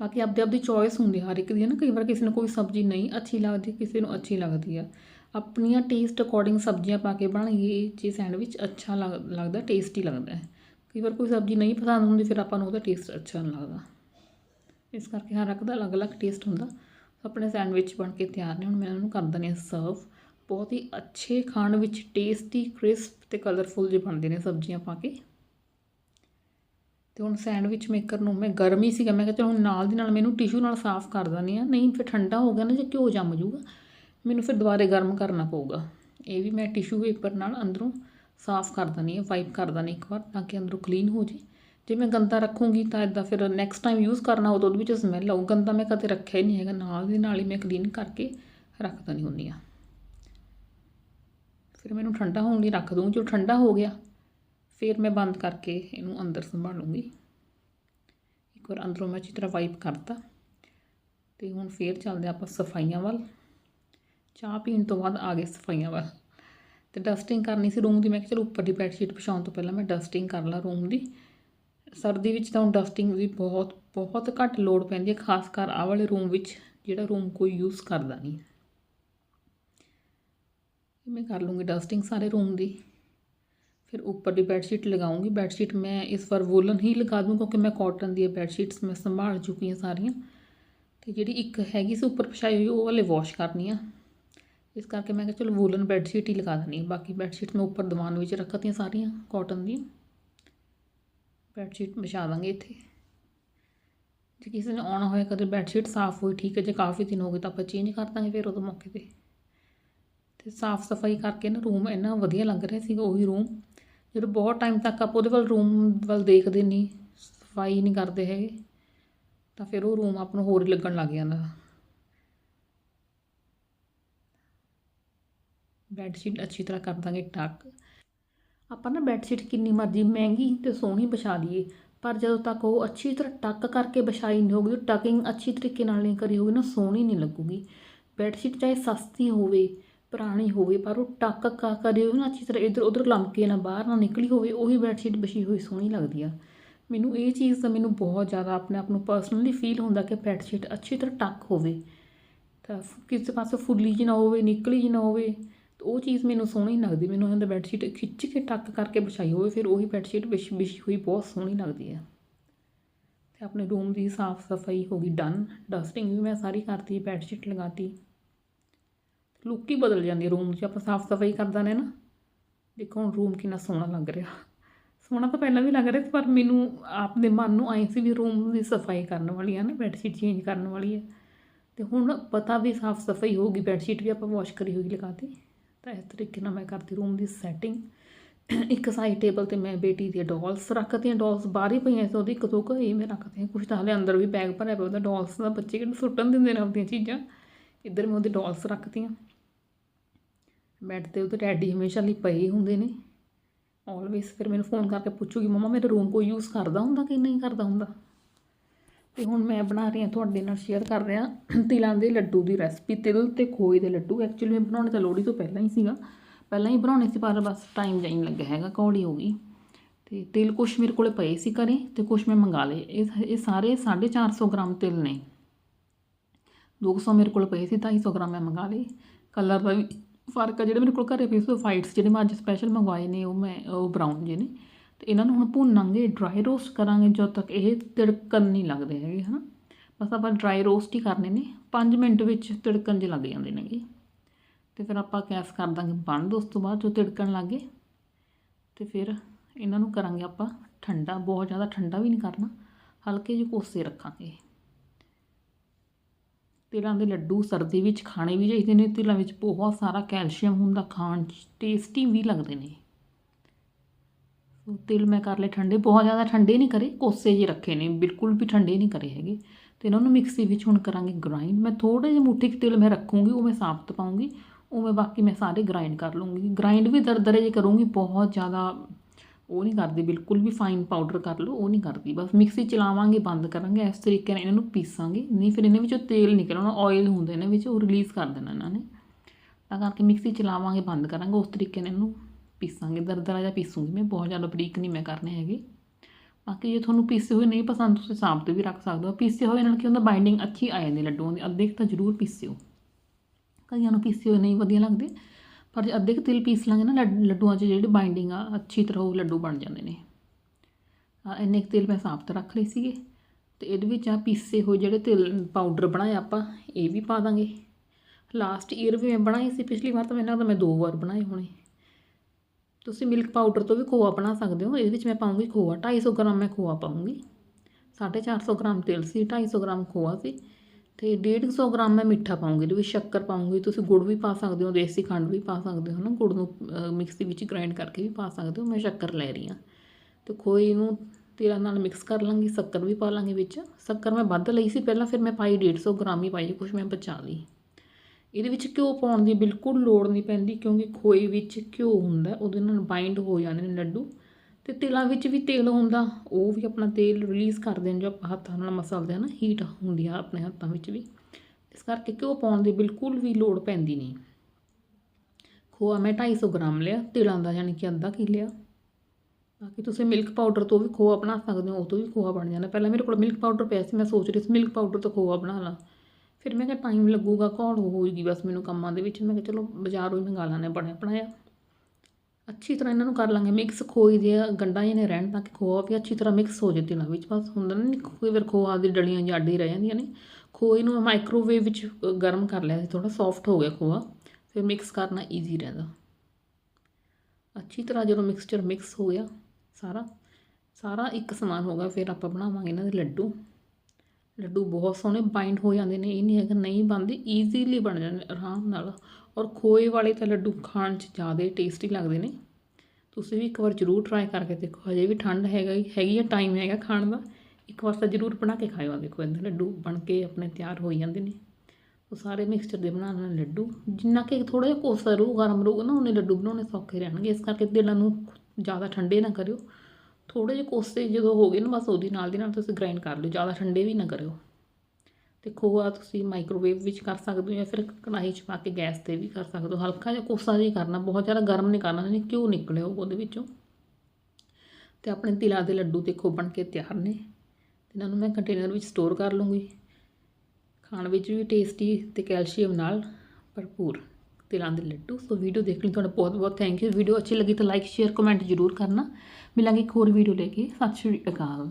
[SPEAKER 1] ਬਾਕੀ ਆਪਦੇ ਆਪਦੀ ਚੋਇਸ ਹੁੰਦੀ, ਹਰ ਇੱਕ ਦੀ ਹੈ ਨਾ, ਕਈ ਵਾਰ ਕਿਸੇ ਨੂੰ ਕੋਈ ਸਬਜ਼ੀ ਨਹੀਂ ਅੱਛੀ ਲੱਗਦੀ, ਕਿਸੇ ਨੂੰ ਅੱਛੀ ਲੱਗਦੀ ਆ। ਆਪਣੀਆਂ ਟੇਸਟ ਅਕੋਰਡਿੰਗ ਸਬਜ਼ੀਆਂ ਪਾ ਕੇ ਬਣਾਈਏ ਜੇ ਸੈਂਡਵਿਚ ਅੱਛਾ ਲੱਗ- ਲੱਗਦਾ ਟੇਸਟੀ ਲੱਗਦਾ ਹੈ। ਕਈ ਵਾਰ ਕੋਈ ਸਬਜ਼ੀ ਨਹੀਂ ਪਸੰਦ ਹੁੰਦੀ, ਫਿਰ ਆਪਾਂ ਨੂੰ ਉਹਦਾ ਟੇਸਟ ਅੱਛਾ ਨਹੀਂ ਲੱਗਦਾ। ਇਸ ਕਰਕੇ ਹਰ ਇੱਕ ਦਾ ਅਲੱਗ-ਅਲੱਗ ਟੇਸਟ ਹੁੰਦਾ। ਆਪਣੇ ਸੈਂਡਵਿਚ ਬਣ ਕੇ ਤਿਆਰ ਨੇ, ਹੁਣ ਮੈਂ ਇਹਨਾਂ ਨੂੰ ਕਰ ਦਿੰਦੀ ਹਾਂ ਸਰਵ ਬਹੁਤ ਹੀ ਅੱਛੇ ਖਾਣ ਵਿੱਚ ਟੇਸਟੀ ਕ੍ਰਿਸਪ ਤੇ ਕਲਰਫੁਲ ਜਿਹੇ ਬਣਦੇ ਨੇ ਸਬਜ਼ੀਆਂ ਪਾ ਕੇ। ਤੇ ਹੁਣ ਸੈਂਡਵਿਚ ਮੇਕਰ ਨੂੰ ਮੈਂ ਗਰਮ ਹੀ ਸੀਗਾ, ਮੈਂ ਕਿਹਾ ਚਲੋ ਹੁਣ ਨਾਲ ਦੀ ਨਾਲ ਮੈਨੂੰ ਟਿਸ਼ੂ ਨਾਲ ਸਾਫ਼ ਕਰ ਦਿੰਦੀ ਆ ਨਹੀਂ, ਫਿਰ ਠੰਡਾ ਹੋ ਗਿਆ ਨਾ, ਜੇ ਘਿਓ ਜੰਮ ਜੂਗਾ ਮੈਨੂੰ ਫਿਰ ਦੁਬਾਰੇ ਗਰਮ ਕਰਨਾ ਪਊਗਾ। ਇਹ ਵੀ ਮੈਂ ਟਿਸ਼ੂ ਪੇਪਰ ਨਾਲ ਅੰਦਰੋਂ ਸਾਫ਼ ਕਰ ਦਿੰਦੀ ਆ ਵਾਈਪ ਕਰ ਦਿੰਦੀ ਇੱਕ ਵਾਰ ਤਾਂ ਕਿ ਅੰਦਰੋਂ ਕਲੀਨ ਹੋ ਜੇ ਜੇ ਮੈਂ ਗੰਦਾ ਰੱਖੂੰਗੀ ਤਾਂ ਇਦਾਂ ਫਿਰ ਨੈਕਸਟ ਟਾਈਮ ਯੂਜ਼ ਕਰਨਾ, ਉਦੋਂ ਉਹਦੇ ਵਿੱਚ ਸਮੈਲ ਆਉ ਗੰਦਾ ਮੈਂ ਕਦੇ ਰੱਖਿਆ ਹੀ ਨਹੀਂ ਹੈਗਾ, ਨਾਲ ਦੀ ਨਾਲ ਹੀ ਮੈਂ ਕਲੀਨ ਕਰਕੇ ਰੱਖ ਦਿੰਦੀ ਹੁੰਦੀ ਆ ਫਿਰ ਮੈਨੂੰ ਠੰਡਾ ਹੋਣ ਲਈ ਰੱਖ ਦੂੰ ਜੋ ਠੰਡਾ ਹੋ ਗਿਆ, ਫਿਰ ਮੈਂ ਬੰਦ ਕਰਕੇ ਇਹਨੂੰ ਅੰਦਰ ਸੰਭਾਲੂੰਗੀ। ਇੱਕ ਵਾਰ ਅੰਦਰੋਂ ਮੈਂ ਅੱਛੀ ਤਰ੍ਹਾਂ ਵਾਈਪ ਕਰਤਾ। ਤੇ ਹੁਣ ਫੇਰ ਚੱਲਦੇ ਆਪਾਂ ਸਫਾਈਆਂ ਵੱਲ। ਚਾਹ ਪੀਣ ਤੋਂ ਬਾਅਦ ਆ ਗਏ ਸਫਾਈਆਂ ਵੱਲ। ਤੇ ਡਸਟਿੰਗ ਕਰਨੀ ਸੀ ਰੂਮ ਦੀ, ਮੈਂ ਕਿਹਾ ਚਲੋ ਉੱਪਰ ਦੀ ਬੈੱਡ ਸ਼ੀਟ ਵਿਛਾਉਣ ਤੋਂ ਪਹਿਲਾਂ ਮੈਂ ਡਸਟਿੰਗ ਕਰ ਲਾਂ ਰੂਮ ਦੀ। ਸਰਦੀ ਵਿੱਚ ਤਾਂ ਡਸਟਿੰਗ ਦੀ ਬਹੁਤ ਬਹੁਤ ਘੱਟ ਲੋੜ ਪੈਂਦੀ ਹੈ, ਖਾਸ ਕਰ ਆਹ ਵਾਲੇ ਰੂਮ ਵਿੱਚ, ਜਿਹੜਾ ਰੂਮ ਕੋਈ ਯੂਜ਼ ਕਰਦਾ ਨਹੀਂ। ਮੈਂ ਕਰ ਲੂੰਗੀ ਡਸਟਿੰਗ ਸਾਰੇ ਰੂਮ ਦੀ। ਫਿਰ ਉੱਪਰ ਦੀ ਬੈੱਡ ਸ਼ੀਟ ਲਗਾਉਂਗੀ। ਬੈੱਡ ਸ਼ੀਟ ਮੈਂ ਇਸ ਵਾਰ ਵੂਲਨ ਹੀ ਲਗਾ ਦੂੰ, ਕਿਉਂਕਿ ਮੈਂ ਕਾਟਨ ਦੀਆਂ ਬੈੱਡ ਸ਼ੀਟਸ ਮੈਂ ਸੰਭਾਲ ਚੁੱਕੀ ਹਾਂ ਸਾਰੀਆਂ। ਤੇ ਜਿਹੜੀ ਇੱਕ ਹੈਗੀ ਸੀ ਉੱਪਰ ਪਛਾਈ ਹੋਈ, ਉਹ ਵਾਲੇ ਵਾਸ਼ ਕਰਨੀ ਆ। ਇਸ ਕਰਕੇ ਮੈਂ ਕਿਹਾ ਚਲੋ ਵੂਲਨ ਬੈੱਡ ਸ਼ੀਟ ਹੀ ਲਗਾ ਦਿੰਦੀ ਬਾਕੀ ਬੈੱਡ ਸ਼ੀਟ ਮੈਂ ਉੱਪਰ ਦੀਵਾਨ ਵਿੱਚ ਰੱਖਤੀਆਂ ਸਾਰੀਆਂ ਕਾਟਨ ਦੀਆਂ। ਬੈੱਡ ਸ਼ੀਟ ਵਿਛਾ ਦਾਂਗੇ ਇੱਥੇ। ਜੇ ਕਿਸੇ ਨੇ ਆਉਣਾ ਹੋਇਆ ਕਦੇ ਬੈੱਡ ਸ਼ੀਟ ਸਾਫ਼ ਹੋਈ, ਠੀਕ ਹੈ, ਜੇ ਕਾਫੀ ਦਿਨ ਹੋ ਗਏ ਤਾਂ ਆਪਾਂ ਚੇਂਜ ਕਰ ਦਾਂਗੇ ਫਿਰ ਉਹਦੇ ਮੌਕੇ ਤੇ। ਤੇ ਸਾਫ਼ ਸਫ਼ਾਈ ਕਰਕੇ ਨਾ ਰੂਮ ਇੰਨਾ ਵਧੀਆ ਲੱਗ ਰਿਹਾ ਸੀਗਾ, ਉਹੀ ਰੂਮ ਜਦੋਂ ਬਹੁਤ ਟਾਈਮ ਤੱਕ ਆਪਾਂ ਉਹਦੇ ਵੱਲ ਰੂਮ ਵੱਲ ਦੇਖਦੇ ਨਹੀਂ, ਸਫ਼ਾਈ ਨਹੀਂ ਕਰਦੇ ਹੈਗੇ, ਤਾਂ ਫਿਰ ਉਹ ਰੂਮ ਆਪ ਨੂੰ ਹੋਰ ਹੀ ਲੱਗਣ ਲੱਗ ਜਾਂਦਾ। ਬੈੱਡਸ਼ੀਟ ਅੱਛੀ ਤਰ੍ਹਾਂ ਕਰ ਦਾਂਗੇ ਟੱਕ। ਆਪਾਂ ਨਾ ਬੈੱਡਸ਼ੀਟ ਕਿੰਨੀ ਮਰਜ਼ੀ ਮਹਿੰਗੀ ਤੇ ਸੋਹਣੀ ਵਿਛਾ ਲਈਏ, ਪਰ ਜਦੋਂ ਤੱਕ ਉਹ ਅੱਛੀ ਤਰ੍ਹਾਂ ਟੱਕ ਕਰਕੇ ਵਿਛਾਈ ਨਹੀਂ ਹੋਊਗੀ ਟਕਿੰਗ ਅੱਛੀ ਤਰੀਕੇ ਨਾਲ ਨਹੀਂ ਕਰੀ ਹੋਊਗੀ, ਨਾ ਸੋਹਣੀ ਨਹੀਂ ਲੱਗੂਗੀ। ਬੈੱਡਸ਼ੀਟ ਚਾਹੇ ਸਸਤੀ ਹੋਵੇ, ਪੁਰਾਣੀ ਹੋਵੇ, ਪਰ ਉਹ ਟੱਕ ਕਾ ਕਰੀ ਹੋਵੇ ਨਾ, ਅੱਛੀ ਤਰ੍ਹਾਂ ਇੱਧਰ ਉੱਧਰ ਲੰਮਕੇ ਨਾ, ਬਾਹਰ ਨਾ ਨਿਕਲੀ ਹੋਵੇ, ਉਹੀ ਬੈੱਡਸ਼ੀਟ ਸ਼ੀਟ ਹੋਈ ਸੋਹਣੀ ਲੱਗਦੀ ਆ। ਮੈਨੂੰ ਇਹ ਚੀਜ਼ ਦਾ ਮੈਨੂੰ ਬਹੁਤ ਜ਼ਿਆਦਾ ਆਪਣੇ ਆਪ ਨੂੰ ਪਰਸਨਲੀ ਫੀਲ ਹੁੰਦਾ ਕਿ ਬੈੱਡਸ਼ੀਟ ਅੱਛੀ ਤਰ੍ਹਾਂ ਟੱਕ ਹੋਵੇ। ਤਾਂ ਕਿਸੇ ਪਾਸੇ ਫੁੱਲੀ ਜਿਹੀ ਨਾ ਹੋਵੇ, ਨਿਕਲੀ ਜਿਹੀ ਨਾ ਹੋਵੇ ਉਹ ਚੀਜ਼ ਮੈਨੂੰ ਸੋਹਣੀ ਲੱਗਦੀ, ਮੈਨੂੰ ਹੁੰਦਾ ਬੈੱਡ ਸ਼ੀਟ ਖਿੱਚ ਕੇ ਟੱਕ ਕਰਕੇ ਵਿਛਾਈ ਹੋਵੇ, ਫਿਰ ਉਹੀ ਬੈੱਡ ਸ਼ੀਟ ਵਿਛ, ਵਿਛੀ ਹੋਈ ਬਹੁਤ ਸੋਹਣੀ ਲੱਗਦੀ ਹੈ ਤੇ ਆਪਣੇ ਰੂਮ ਦੀ ਸਾਫ਼ ਸਫ਼ਾਈ ਹੋ ਗਈ ਡਨ ਡਸਟਿੰਗ ਵੀ ਮੈਂ ਸਾਰੀ ਕਰਤੀ ਬੈੱਡ ਸ਼ੀਟ ਲਗਾਤੀ। ਲੁੱਕ ਹੀ ਬਦਲ ਜਾਂਦੀ ਰੂਮ 'ਚ, ਆਪਾਂ ਸਾਫ਼ ਸਫ਼ਾਈ ਕਰਦਾ ਨੇ ਨਾ। ਦੇਖੋ ਹੁਣ ਰੂਮ ਕਿੰਨਾ ਸੋਹਣਾ ਲੱਗ ਰਿਹਾ। ਸੋਹਣਾ ਤਾਂ ਪਹਿਲਾਂ ਵੀ ਲੱਗ ਰਿਹਾ ਸੀ, ਪਰ ਮੈਨੂੰ ਆਪਣੇ ਮਨ ਨੂੰ ਆਏ ਸੀ ਵੀ ਰੂਮ ਦੀ ਸਫ਼ਾਈ ਕਰਨ ਵਾਲੀ ਹੈ ਨਾ ਬੈੱਡ ਸ਼ੀਟ ਚੇਂਜ ਕਰਨ ਵਾਲੀ ਹੈ ਤੇ ਹੁਣ ਪਤਾ ਵੀ ਸਾਫ਼ ਸਫ਼ਾਈ ਹੋਊਗੀ ਬੈੱਡ ਸ਼ੀਟ ਵੀ ਆਪਾਂ ਵਾਸ਼ ਕਰੀ ਹੋਈ ਲਗਾਤੀ। ਤਾਂ ਇਸ ਤਰੀਕੇ ਨਾਲ ਮੈਂ ਕਰਦੀ ਰੂਮ ਦੀ ਸੈਟਿੰਗ ਇੱਕ ਸਾਈਡ ਟੇਬਲ ਤੇ ਮੈਂ ਬੇਟੀ ਦੀਆਂ ਡਾਲਸ ਰੱਖਤੀਆਂ ਡਾਲਸ ਬਾਹਰ ਹੀ ਪਈਆਂ ਸੀ, ਉਹਦੀ ਇੱਕ ਦੋ ਘਰੇ ਮੈਂ ਰੱਖਦੀ ਹਾਂ ਕੁਛ ਤਾਂ ਹਲੇ ਅੰਦਰ ਵੀ ਬੈਗ ਭਰਿਆ ਪਿਆ। ਉਹਦਾ ਡਾਲਸ ਦਾ ਬੱਚੇ ਕਿਹੜੇ ਸੁੱਟਣ ਦਿੰਦੇ ਨੇ ਆਪਣੀਆਂ ਚੀਜ਼ਾਂ। ਇੱਧਰ ਮੈਂ ਉਹਦੇ ਡਾਲਸ ਰੱਖਤੀਆਂ। ਬੈੱਡ ਤੇ ਉਹਦੇ ਡੈਡੀ ਹਮੇਸ਼ਾ ਲਈ ਪਏ ਹੁੰਦੇ ਨੇ। ਆਲਵੇਸ ਫਿਰ ਮੈਨੂੰ ਫੋਨ ਕਰਕੇ ਪੁੱਛੂਗੀ, ਮਮਾ, ਮੇਰਾ ਰੂਮ ਕੋਈ ਯੂਜ਼ ਕਰਦਾ ਹੁੰਦਾ ਕਿ ਨਹੀਂ ਕਰਦਾ ਹੁੰਦਾ? ਤੇ ਹੁਣ ਮੈਂ ਬਣਾ ਰਹੀ ਹਾਂ ਤੁਹਾਡੇ ਨਾਲ ਸ਼ੇਅਰ ਕਰ ਰਿਹਾ ਤਿਲਾਂ ਦੇ ਲੱਡੂ ਦੀ ਰੈਸਪੀ ਤਿਲ ਤੇ ਖੋਏ ਦੇ ਲੱਡੂ। ਐਕਚੁਅਲੀ ਮੈਂ ਬਣਾਉਣੇ ਤਾਂ ਲੋਹੜੀ ਤੋਂ ਪਹਿਲਾਂ ਹੀ ਸੀਗਾ। ਪਹਿਲਾਂ ਹੀ ਬਣਾਉਣੇ ਸੀ, ਪਰ ਬਸ ਟਾਈਮ ਜਾਈ ਨਹੀਂ ਲੱਗਿਆ ਹੈਗਾ, ਕੌੜੀ ਹੋ ਗਈ। ਤੇ ਤਿਲ ਕੁਛ ਮੇਰੇ ਕੋਲੇ ਪਏ ਸੀ ਘਰੇ ਤੇ ਕੁਛ ਮੈਂ ਮੰਗਾ ਲਏ। ਇਹ ਇਹ ਸਾਰੇ 450 ਗ੍ਰਾਮ ਤਿਲ ਨੇ। 200 ਮੇਰੇ ਕੋਲ ਪਏ ਸੀ 250 ਗ੍ਰਾਮ ਮੈਂ ਮੰਗਾ ਲਏ। ਕਲਰ ਦਾ ਵੀ ਫ਼ਰਕ ਆ, ਜਿਹੜੇ ਮੇਰੇ ਕੋਲ ਘਰੇ ਪਏ ਸੀ ਉਹ ਵਾਈਟਸ ਜਿਹੜੇ ਮੈਂ ਅੱਜ ਸਪੈਸ਼ਲ ਮੰਗਵਾਏ ਨੇ, ਉਹ ਮੈਂ, ਉਹ ਬਰਾਊਨ ਜਿਹੇ ਨੇ। ਤੇ ਇਹਨਾਂ ਨੂੰ ਹੁਣ ਭੁੰਨਾਂਗੇ ਡਰਾਈ ਰੋਸਟ ਕਰਾਂਗੇ ਜਦੋਂ ਤੱਕ ਇਹ ਤਿੜਕਣ ਨਹੀਂ ਲੱਗਦੇ ਹੈਗੇ, ਹਨਾ? ਬਸ ਆਪਾਂ ਡਰਾਈ ਰੋਸਟ ਹੀ ਕਰਨੇ ਨੇ 5 ਮਿੰਟ ਵਿੱਚ ਤਿੜਕਣ ਜੇ ਲੱਗ ਜਾਂਦੇ ਨੇਗੇ। ਤੇ ਫਿਰ ਆਪਾਂ ਗੈਸ ਕਰ ਦਾਂਗੇ ਬੰਦ, ਉਸ ਤੋਂ ਬਾਅਦ ਜੋ ਤਿੜਕਣ ਲੱਗੇ ਤੇ ਫਿਰ ਇਹਨਾਂ ਨੂੰ ਕਰਾਂਗੇ ਆਪਾਂ ਠੰਡਾ, ਬਹੁਤ ਜ਼ਿਆਦਾ ਠੰਡਾ ਵੀ ਨਹੀਂ ਕਰਨਾ, ਹਲਕੇ ਜਿਹੇ ਕੋਸੇ ਰੱਖਾਂਗੇ। ਤਿਲਾਂ ਦੇ ਲੱਡੂ ਸਰਦੀ ਵਿੱਚ ਖਾਣੇ ਵੀ ਚਾਹੀਦੇ ਨੇ, ਤਿਲਾਂ ਵਿੱਚ ਬਹੁਤ ਸਾਰਾ ਕੈਲਸ਼ੀਅਮ ਹੁੰਦਾ, ਖਾਣ 'ਚ ਟੇਸਟੀ ਵੀ ਲੱਗਦੇ ਨੇ। ਸੋ ਤਿਲ ਮੈਂ ਕਰ ਲਏ ਠੰਡੇ, ਬਹੁਤ ਜ਼ਿਆਦਾ ਠੰਡੇ ਨਹੀਂ ਕਰੇ, ਕੋਸੇ ਜਿਹੇ ਰੱਖੇ ਨੇ, ਬਿਲਕੁਲ ਵੀ ਠੰਡੇ ਨਹੀਂ ਕਰੇ ਹੈਗੇ। ਤੇ ਇਹਨਾਂ ਨੂੰ ਮਿਕਸੀ ਵਿੱਚ ਹੁਣ ਕਰਾਂਗੇ ਗ੍ਰਾਈਂਡ ਮੈਂ ਥੋੜੇ ਜਿਹੇ ਮੁੱਠੀ ਕੁ ਤਿਲ ਮੈਂ ਰੱਖੂੰਗੀ, ਉਹ ਮੈਂ ਸਾਬਤ ਪਾਉਂਗੀ ਉਹ ਮੈਂ ਬਾਕੀ ਮੈਂ ਸਾਰੇ ਗ੍ਰਾਈਂਡ ਕਰ ਲੂੰਗੀ ਗ੍ਰਾਈਂਡ ਵੀ ਦਰਦਰੇ ਜੇ ਕਰੂੰਗੀ, ਬਹੁਤ ਜ਼ਿਆਦਾ ਉਹ ਨਹੀਂ ਕਰਦੀ, ਬਿਲਕੁਲ ਵੀ ਫਾਈਨ ਪਾਊਡਰ ਕਰ ਲਓ, ਉਹ ਨਹੀਂ ਕਰਦੀ। ਬਸ ਮਿਕਸੀ ਚਲਾਵਾਂਗੇ, ਬੰਦ ਕਰਾਂਗੇ, ਇਸ ਤਰੀਕੇ ਨਾਲ ਇਹਨਾਂ ਨੂੰ ਪੀਸਾਂਗੇ। ਨਹੀਂ ਫਿਰ ਇਹਨਾਂ ਵਿੱਚੋਂ ਤੇਲ ਨਿਕਲਣਾ ਆਇਲ ਹੁੰਦਾ ਇਹਨਾਂ ਵਿੱਚ, ਉਹ ਰਿਲੀਜ਼ ਕਰ ਦੇਣਾ ਇਹਨਾਂ ਨੇ। ਤਾਂ ਕਰਕੇ ਮਿਕਸੀ ਚਲਾਵਾਂਗੇ, ਬੰਦ ਕਰਾਂਗੇ, ਉਸ ਤਰੀਕੇ ਨਾਲ ਇਹਨੂੰ ਪੀਸਾਂਗੇ ਦਰਦਰਾ ਜਿਹਾ ਪੀਸੂੰਗੀ ਮੈਂ, ਬਹੁਤ ਜ਼ਿਆਦਾ ਬਰੀਕ ਨਹੀਂ ਮੈਂ ਕਰਨੇ ਹੈਗੇ। ਬਾਕੀ ਜੇ ਤੁਹਾਨੂੰ ਪੀਸੇ ਹੋਏ ਨਹੀਂ ਪਸੰਦ, ਤੁਸੀਂ ਸਾਬਤ ਵੀ ਰੱਖ ਸਕਦੇ ਹੋ। ਪੀਸੇ ਹੋਏ ਨਾਲ ਕੀ ਹੁੰਦਾ ਬਾਈਂਡਿੰਗ ਅੱਛੀ ਆ ਜਾਂਦੀ ਲੱਡੂਆਂ ਦੀ, ਅੱਧੇ ਕੁ ਤਾਂ ਜ਼ਰੂਰ ਪੀਸਿਓ। ਕਈਆਂ ਨੂੰ ਪੀਸੇ ਹੋਏ ਨਹੀਂ ਵਧੀਆ ਲੱਗਦੇ, ਪਰ ਜੇ ਅੱਧੇ ਕੁ ਤਿਲ ਪੀਸ ਲਾਂਗੇ ਨਾ ਲੱਡੂਆਂ 'ਚ ਜਿਹੜੀ ਬਾਈਂਡਿੰਗ ਆ, ਅੱਛੀ ਤਰ੍ਹਾਂ ਉਹ ਲੱਡੂ ਬਣ ਜਾਂਦੇ ਨੇ। ਇੰਨੇ ਕੁ ਤਿਲ ਮੈਂ ਸਾਫ਼ ਸਾਬਤ ਰੱਖ ਲਏ ਸੀਗੇ, ਤੇ ਇਹਦੇ ਵਿੱਚ ਆ ਪੀਸੇ ਹੋਏ ਜਿਹੜੇ ਤਿਲ ਪਾਊਡਰ ਬਣਾਇਆ ਆਪਾਂ, ਇਹ ਵੀ ਪਾ ਦਾਂਗੇ। ਲਾਸਟ ਈਅਰ ਵੀ ਮੈਂ ਬਣਾਈ ਸੀ, ਪਿਛਲੀ ਵਾਰ ਤਾਂ ਮੈਨੂੰ ਲੱਗਦਾ ਮੈਂ ਦੋ ਵਾਰ ਬਣਾਏ ਹੋਣੇ। ਤੁਸੀਂ ਮਿਲਕ ਪਾਊਡਰ ਤੋਂ ਵੀ ਖੋਆ ਬਣਾ ਸਕਦੇ ਹੋ, ਇਹਦੇ ਵਿੱਚ ਮੈਂ ਪਾਉਂਗੀ ਖੋਆ 250 ਗ੍ਰਾਮ ਮੈਂ ਖੋਆ ਪਾਉਂਗੀ। 450 ਗ੍ਰਾਮ ਤੇਲ ਸੀ 250 ਗ੍ਰਾਮ ਖੋਆ ਸੀ ਤੇ 150 ਗ੍ਰਾਮ ਮੈਂ ਮਿੱਠਾ ਪਾਉਂਗੀ, ਇਹਦੇ ਵਿੱਚ ਸ਼ੱਕਰ ਪਾਉਂਗੀ, ਤੁਸੀਂ ਗੁੜ ਵੀ ਪਾ ਸਕਦੇ ਹੋ, ਦੇਸੀ ਖੰਡ ਵੀ ਪਾ ਸਕਦੇ ਹੋ ਨਾ, ਗੁੜ ਨੂੰ ਮਿਕਸੀ ਵਿੱਚ ਗ੍ਰਾਈਂਡ ਕਰਕੇ ਵੀ ਪਾ ਸਕਦੇ ਹੋ, ਮੈਂ ਸ਼ੱਕਰ ਲੈ ਰਹੀ ਹਾਂ। ਤੇ ਖੋਏ ਨੂੰ ਤੇਲਾਂ ਨਾਲ ਮਿਕਸ ਕਰ ਲਾਂਗੀ, ਸ਼ੱਕਰ ਵੀ ਪਾ ਲਾਂਗੀ ਵਿੱਚ, ਸ਼ੱਕਰ ਮੈਂ ਵੱਧ ਲਈ ਸੀ ਪਹਿਲਾਂ, ਫਿਰ ਮੈਂ ਪਾਈ 150 ਗ੍ਰਾਮ ਹੀ ਪਾਈ ਕੁਝ ਮੈਂ ਬਚਾ ਲਈ। ਇਹਦੇ ਵਿੱਚ ਘਿਓ ਪਾਉਣ ਦੀ ਬਿਲਕੁਲ ਲੋੜ ਨਹੀਂ ਪੈਂਦੀ ਕਿਉਂਕਿ ਖੋਏ ਵਿੱਚ ਘਿਓ ਹੁੰਦਾ, ਉਹਦੇ ਨਾਲ ਬਾਈਂਡ ਹੋ ਜਾਂਦੇ ਨੇ ਲੱਡੂ ਤੇ ਤਿਲਾਂ ਵਿੱਚ ਵੀ ਤੇਲ ਹੁੰਦਾ, ਉਹ ਵੀ ਆਪਣਾ ਤੇਲ ਰਿਲੀਜ਼ ਕਰਦੇ ਨੇ ਜੋ ਆਪਾਂ ਹੱਥਾਂ ਨਾਲ ਮਸਲਦੇ ਆ ਨਾ ਹੀਟ ਹੁੰਦੀ ਆ ਆਪਣੇ ਹੱਥਾਂ ਵਿੱਚ ਵੀ। ਇਸ ਕਰਕੇ ਘਿਓ ਪਾਉਣ ਦੀ ਬਿਲਕੁਲ ਵੀ ਲੋੜ ਪੈਂਦੀ ਨਹੀਂ। ਖੋਆ ਮੈਂ 250 ਗ੍ਰਾਮ ਲਿਆ, ਤਿਲਾਂ ਦਾ ਯਾਨੀ ਕਿ ਅੱਧਾ ਕੀ ਲਿਆ। ਬਾਕੀ ਤੁਸੀਂ ਮਿਲਕ ਪਾਊਡਰ ਤੋਂ ਵੀ ਖੋਆ ਬਣਾ ਸਕਦੇ ਹੋ, ਉਹ ਤੋਂ ਵੀ ਖੋਆ ਬਣ ਜਾਂਦਾ। ਪਹਿਲਾਂ ਮੇਰੇ ਕੋਲ ਮਿਲਕ ਪਾਊਡਰ ਪਿਆ ਸੀ, ਮੈਂ ਸੋਚ ਰਹੀ ਸੀ ਮਿਲਕ ਪਾਊਡਰ ਤੋਂ ਖੋਆ ਬਣਾ ਲਾਂ। ਫਿਰ ਮੈਂ ਕਿਹਾ ਟਾਈਮ ਲੱਗੂਗਾ ਘੋੜ ਹੋਊਗੀ, ਬਸ ਮੈਨੂੰ ਕੰਮਾਂ ਦੇ ਵਿੱਚ। ਮੈਂ ਕਿਹਾ ਚਲੋ ਬਾਜ਼ਾਰੋਂ ਹੀ ਮੰਗਾ ਲਾਂਗੇ ਬਣਿਆ ਬਣਾਇਆ। ਅੱਛੀ ਤਰ੍ਹਾਂ ਇਹਨਾਂ ਨੂੰ ਕਰ ਲਾਂਗੇ ਮਿਕਸ ਖੋਏ ਦੇ ਗੰਢਾਂ ਜਿਹੇ ਨੇ ਰਹਿਣ ਤਾਂ ਕਿ ਖੋਆ ਵੀ ਅੱਛੀ ਤਰ੍ਹਾਂ ਮਿਕਸ ਹੋ ਜਾਏ ਤਿਲਾਂ ਵਿੱਚ। ਬਸ ਹੁੰਦਾ ਨਹੀਂ, ਕੋਈ ਵਾਰ ਖੋਆ ਦੀ ਡਲੀਆਂ ਜਿਹੀ ਹੀ ਰਹਿ ਜਾਂਦੀਆਂ ਨੇ। ਖੋਏ ਨੂੰ ਮਾਈਕ੍ਰੋਵੇਵ ਵਿੱਚ ਗਰਮ ਕਰ ਲਿਆ ਸੀ ਥੋੜਾ ਸੌਫਟ ਹੋ ਗਿਆ ਖੋਆ, ਫਿਰ ਮਿਕਸ ਕਰਨਾ ਈਜ਼ੀ ਰਹਿੰਦਾ। ਅੱਛੀ ਤਰ੍ਹਾਂ ਜਦੋਂ ਮਿਕਸਚਰ ਮਿਕਸ ਹੋ ਗਿਆ ਸਾਰਾ ਸਾਰਾ ਇੱਕ ਸਮਾਨ ਹੋ ਗਿਆ, ਫਿਰ ਆਪਾਂ ਬਣਾਵਾਂਗੇ ਇਹਨਾਂ ਦੇ ਲੱਡੂ। ਲੱਡੂ ਬਹੁਤ ਸੋਹਣੇ ਬਾਈਂਡ ਹੋ ਜਾਂਦੇ ਨੇ, ਇਹ ਨਹੀਂ ਹੈਗਾ, ਨਹੀਂ ਬਣਦੇ ਈਜ਼ੀਲੀ ਬਣ ਜਾਂਦੇ, ਆਰਾਮ ਨਾਲ। ਔਰ ਖੋਏ ਵਾਲੇ ਤਾਂ ਲੱਡੂ ਖਾਣ 'ਚ ਜ਼ਿਆਦਾ ਟੇਸਟੀ ਲੱਗਦੇ ਨੇ। ਤੁਸੀਂ ਵੀ ਇੱਕ ਵਾਰ ਜ਼ਰੂਰ ਟਰਾਈ ਕਰਕੇ ਦੇਖੋ, ਹਜੇ ਵੀ ਠੰਡ ਹੈਗਾ ਹੀ ਹੈਗੀ ਆ ਟਾਈਮ ਹੈਗਾ ਖਾਣ ਦਾ। ਇੱਕ ਵਾਰ ਤਾਂ ਜ਼ਰੂਰ ਬਣਾ ਕੇ ਖਾਇਓ ਦੇਖੋ, ਇਹਦੇ ਲੱਡੂ ਬਣ ਕੇ ਆਪਣੇ ਤਿਆਰ ਹੋ ਜਾਂਦੇ ਨੇ। ਉਹ ਸਾਰੇ ਮਿਕਸਚਰ ਦੇ ਬਣਾਉਣ ਵਾਲੇ ਲੱਡੂ, ਜਿੰਨਾ ਕਿ ਥੋੜਾ ਜਿਹਾ ਕੋਸਾ ਰਹੂ ਗਰਮ ਰਹੂਗਾ ਨਾ, ਉਹਨੇ ਲੱਡੂ ਬਣਾਉਣੇ ਸੌਖੇ ਰਹਿਣਗੇ। ਇਸ ਕਰਕੇ ਦਿਲਾਂ ਨੂੰ ਜ਼ਿਆਦਾ ਠੰਡੇ ਨਾ ਕਰਿਓ। ਥੋੜੇ ਜਿਹੇ ਕੋਸੇ ਜਦੋਂ ਹੋ ਗਏ ਨਾ, ਬਸ ਉਹਦੀ ਨਾਲ ਦੀ ਨਾਲ ਤੁਸੀਂ ਗ੍ਰਾਈਂਡ ਕਰ ਲਿਓ, ਜ਼ਿਆਦਾ ਠੰਡੇ ਵੀ ਨਾ ਕਰਿਓ। ਤੇ ਖੋਆ ਤੁਸੀਂ ਮਾਈਕ੍ਰੋਵੇਵ ਵਿੱਚ ਕਰ ਸਕਦੇ ਹੋ ਜਾਂ ਫਿਰ ਕੜਾਹੀ 'ਚ ਪਾ ਕੇ ਗੈਸ ਤੇ ਵੀ ਕਰ ਸਕਦੇ ਹੋ। ਹਲਕਾ ਜਿਹਾ ਕੋਸਾ ਜਿਹਾ ਕਰਨਾ, ਬਹੁਤ ਜ਼ਿਆਦਾ ਗਰਮ ਨਹੀਂ ਕਰਨਾ ਨਹੀਂ ਘਿਓ ਨਿਕਲਿਓ ਉਹਦੇ ਵਿੱਚੋਂ। ਤੇ ਆਪਣੇ ਤਿਲਾਂ ਦੇ ਲੱਡੂ ਦੇਖੋ ਬਣ ਕੇ ਤਿਆਰ ਨੇ। ਤੇ ਇਹਨਾਂ ਨੂੰ ਮੈਂ ਕੰਟੇਨਰ ਵਿੱਚ ਸਟੋਰ ਕਰ ਲੂੰਗੀ। ਖਾਣ ਵਿੱਚ ਵੀ ਟੇਸਟੀ ਤੇ ਕੈਲਸ਼ੀਅਮ ਨਾਲ ਭਰਪੂਰ। ਤਿਲਾਂ ਦੇ ਲੱਡੂ। ਸੋ ਵੀਡੀਓ ਦੇਖਣ ਲਈ, ਤੁਹਾਡਾ ਬਹੁਤ ਬਹੁਤ ਥੈਂਕ ਯੂ ਵੀਡੀਓ ਅੱਛੀ ਲੱਗੀ ਤਾਂ ਲਾਈਕ ਸ਼ੇਅਰ ਕਮੈਂਟ ਜ਼ਰੂਰ ਕਰਨਾ। ਮਿਲਾਂਗੇ ਇੱਕ ਹੋਰ ਵੀਡੀਓ ਲੈ ਕੇ। ਸਤਿ ਸ਼੍ਰੀ ਅਕਾਲ।